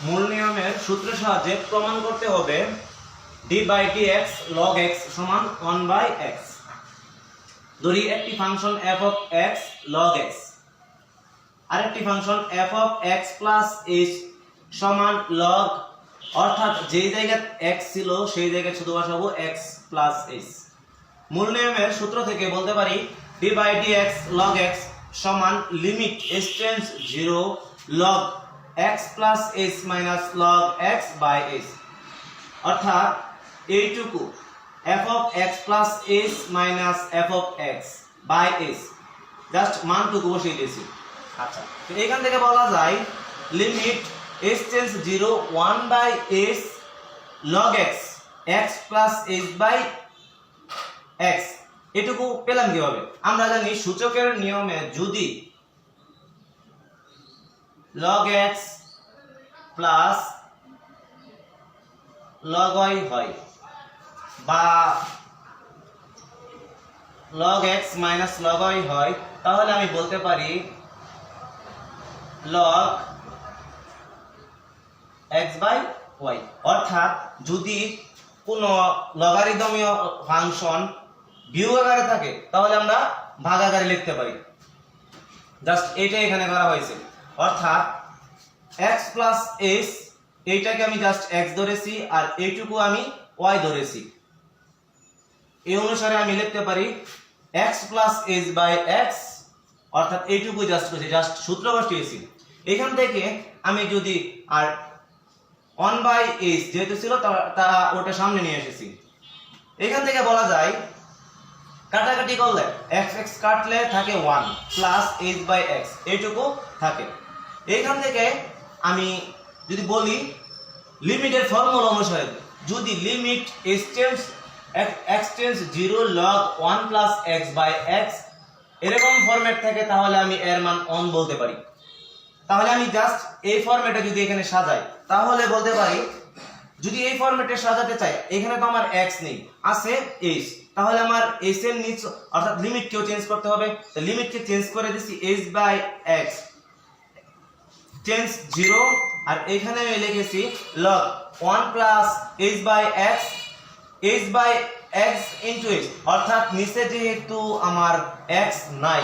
মূল নিয়মের সূত্রের সাহায্যে প্রমাণ করতে হবে d by d x log x সমান ওয়ান বাই এক্স ধরি একটি function f of x log x আরেকটি function f of x plus h সমান লগ অর্থাৎ যেই জায়গায় এক্স ছিল সেই জায়গায় শুধু বসাবো এক্স প্লাস এইচ মূল নিয়মের সূত্র থেকে বলতে পারি d by d x log x সমান limit tends zero log x plus h minus log x by h অর্থাৎ এইটুকু f of x plus h minus f of x by h just মানটুকু বসিয়ে দিয়েছি। আচ্ছা তো এখান থেকে বলা যায় limit s tends zero one by s log x x plus h by x এটুকু পেলাম কীভাবে? আমরা জানি সূচকের নিয়মে যদি log x plus log y হয়। বা log x minus log y হয়। তাহলে আমি বলতে পারি লগ এক্স বাই ওয়াই অর্থাৎ যদি কোনো লগারিদমীয় ফাংশন বিয়োগ আকারে থাকে, তাহলে আমরা ভাগ আকারে লিখতে পারি। জাস্ট এইটাই এখানে করা হয়েছে। অর্থাৎ এক্স প্লাস এস এইটাকে আমি জাস্ট এক্স ধরেছি আর এইটুকু আমি ওয়াই ধরেছি। এই অনুসারে আমি লিখতে পারি x plus s by x অর্থাৎ এইটুকু জাস্ট করছি জাস্ট সূত্র বসিয়েছি। এখান থেকে আমি যদি আর ওয়ান বাই এইচ যেহেতু ছিল, তা ওটা সামনে নিয়ে এসেছি। এখান থেকে বলা যায়, কাটাকাটি করলে এক্স এক্স কাটলে থাকে one plus h by x এইটুকু থাকে। এইখান থেকে আমি যদি বলি লিমিটের ফর্মুলা অনুসারে যদি limit x tends x tends zero log one plus x by x এরকম ফরম্যাট থাকে, তাহলে আমি এর মান অন বলতে পারি। তাহলে আমি জাস্ট এই ফরম্যাটে যদি এখানে সাজাই, তাহলে বলতে পারি, যদি এই ফরম্যাটে সাজাতে চাই, এখানে তো আমার এক্স নেই, আছে এইচ তাহলে আমার h এর নিচ, অর্থাৎ লিমিটকেও চেঞ্জ করতে হবে। লিমিটকে চেঞ্জ করে দিছি h by x change zero আর এখানে আমি লিখেছি log one plus h by x h by x into h অর্থাৎ নিচে যেহেতু আমার এক্স নাই,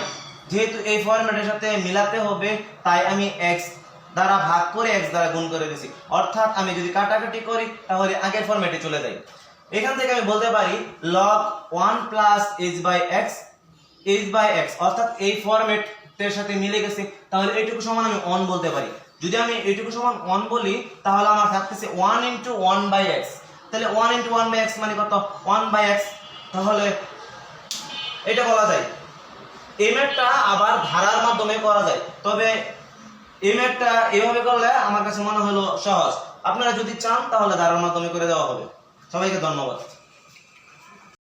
যেহেতু এই ফরম্যাটের সাথে মিলাতে হবে, তাই আমি এক্স দ্বারা ভাগ করে এক্স দ্বারা গুণ করে দিছি অর্থাৎ আমি যদি কাটাকাটি করি, তাহলে আগের ফরম্যাটে চলে যাই এখান থেকে আমি বলতে পারি log 1 plus h by x h by x অর্থাৎ এই ফরম্যাটের সাথে মিলে গেছে, তাহলে এইটুকু সমান আমি 1 বলতে পারি। যদি আমি এইটুকু সমান 1 বলি, তাহলে আমার থাকতেছে 1 ইনটু 1 বাই x তাহলে 1 ইনটু 1 বাই x মানে কত? 1 বাই x তাহলে এটা বলা যায়। এই ম্যাথটা আবার ধারার মাধ্যমে করা যায়। তবে এই ম্যাথটা এভাবে করলে আমার কাছে মনে হলো সহজ। আপনারা যদি চান, তাহলে ধারার মাধ্যমে করে দেওয়া হবে। সবাইকে ধন্যবাদ।